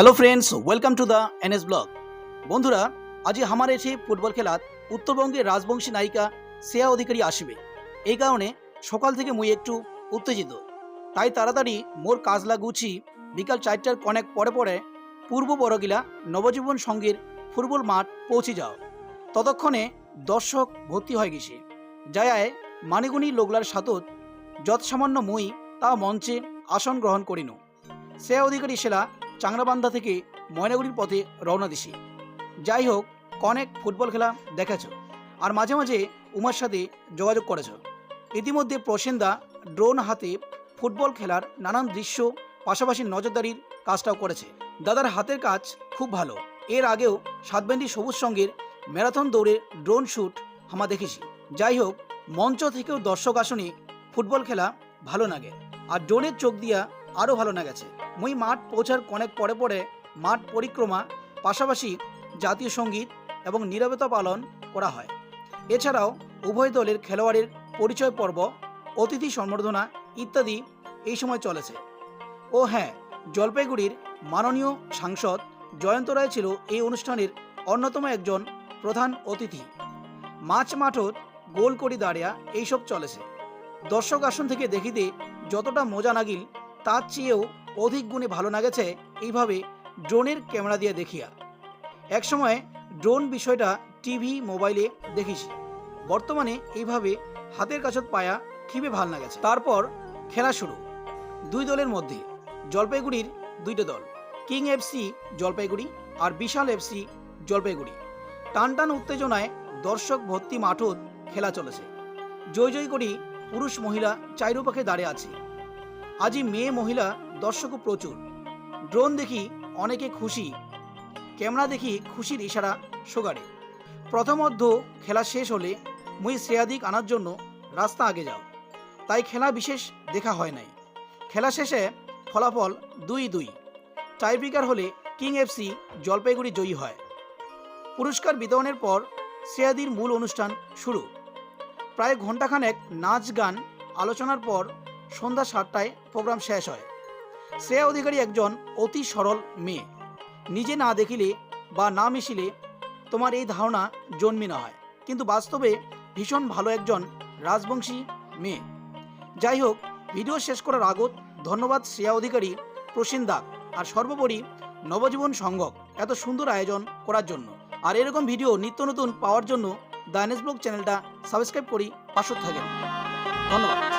Hello friends welcome to the NS blog বন্ধুরা আজি আমার এসে ফুটবল খেলাত উত্তরবঙ্গের রাজবংশী নায়িকা শ্রেয়া অধিকারী আসবে। এই কারণে সকাল থেকে মুই একটু উত্তেজিত। তাই তাড়াতাড়ি মোর কাজলা গুছি বিকাল চারটার কনেক পরে পরে পূর্ব বড়গিলা নবজীবন সঙ্গের ফুটবল মাঠ পৌঁছে যাও। ততক্ষণে দর্শক ভর্তি হয়ে গেছে। যায়ায় মানিগুনি লোগলার সাতত যৎসামান্য মুই তা মঞ্চে আসন গ্রহণ করিনু। শ্রেয়া অধিকারী সেলা চাংরাবান্ধা থেকে ময়নাগুড়ির পথে রওনা দিছি। যাই হোক অনেক ফুটবল খেলা দেখেছ আর মাঝে মাঝে উমার সাথে যোগাযোগ করেছ। ইতিমধ্যে প্রসেনদা ড্রোন হাতে ফুটবল খেলার নানান দৃশ্য, পাশাপাশি নজরদারির কাজটাও করেছে। দাদার হাতের কাজ খুব ভালো। এর আগেও সাতবেন্ডি সবুজ সঙ্গের ম্যারাথন দৌড়ে ড্রোন শ্যুট হামা দেখেছি। যাই হোক, মঞ্চ থেকেও দর্শক আসনে ফুটবল খেলা ভালো লাগে আর ড্রোনের চোখ দিয়া আরও ভালো লাগেছে মুই মাঠ পৌঁছার অনেক পরে পরে মাঠ পরিক্রমা, পাশাপাশি জাতীয় সংগীত এবং নিরবতা পালন করা হয়। এছাড়াও উভয় দলের খেলোয়াড়ের পরিচয় পর্ব, অতিথি সম্বর্ধনা ইত্যাদি এই সময় চলেছে। ও হ্যাঁ জলপাইগুড়ির মাননীয় সাংসদ জয়ন্ত রায় ছিল এই অনুষ্ঠানের অন্যতম একজন প্রধান অতিথি। মাছ মাঠত গোল করি দাঁড়িয়া এইসব চলেছে। দর্শক আসন থেকে দেখিতে যতটা মজা নাগিল, তার চেয়েও অধিক গুণে ভালো লাগেছে এইভাবে ড্রোনের ক্যামেরা দিয়ে দেখিয়া। একসময় ড্রোন বিষয়টা টিভি, মোবাইলে দেখিছি বর্তমানে এইভাবে হাতের কাছত পায়া খুবই ভালো লাগেছে তারপর খেলা শুরু। দুই দলের মধ্যে, জলপাইগুড়ির দুইটা দল, কিং এফসি জলপাইগুড়ি আর বিশাল এফসি জলপাইগুড়ি। টান টান উত্তেজনায় দর্শক ভর্তি মাঠত খেলা চলেছে। জয় জয় করি পুরুষ মহিলা চাইরোপাখে দাঁড়িয়ে আছে। আজই মেয়ে মহিলা, দর্শকও প্রচুর। ড্রোন দেখি অনেকে খুশি, ক্যামেরা দেখি খুশির ইশারা সোগারে প্রথমধ্য খেলা শেষ হলে মুই শ্রেয়াদিক আনার জন্য রাস্তা আগে যাও। তাই খেলা বিশেষ দেখা হয় নাই। খেলা শেষে ফলাফল দুই দুই। টাইব্রেকার হলে কিং এফসি জলপাইগুড়ি জয়ী হয়। পুরস্কার বিতরণের পর শ্রেয়াদির মূল অনুষ্ঠান শুরু। প্রায় ঘণ্টাখানেক নাচ, গান, আলোচনার পর সন্ধ্যা সাতটায় প্রোগ্রাম শেষ হয়। শ্রেয়া অধিকারী একজন অতি সরল মেয়ে। নিজে না দেখিলে বা না মিশিলে তোমার এই ধারণা জন্মি না হয়। কিন্তু বাস্তবে ভীষণ ভালো একজন রাজবংশী মেয়ে। যাই হোক, ভিডিও শেষ করার আগত ধন্যবাদ শ্রেয়া অধিকারী, প্রসেন দাগ আর সর্বোপরি নবজীবন সংঘক এত সুন্দর আয়োজন করার জন্য। আর এরকম ভিডিও নিত্য নতুন পাওয়ার জন্য দ্য ব্লগ চ্যানেলটা সাবস্ক্রাইব করি, পাশে থাকেন। ধন্যবাদ।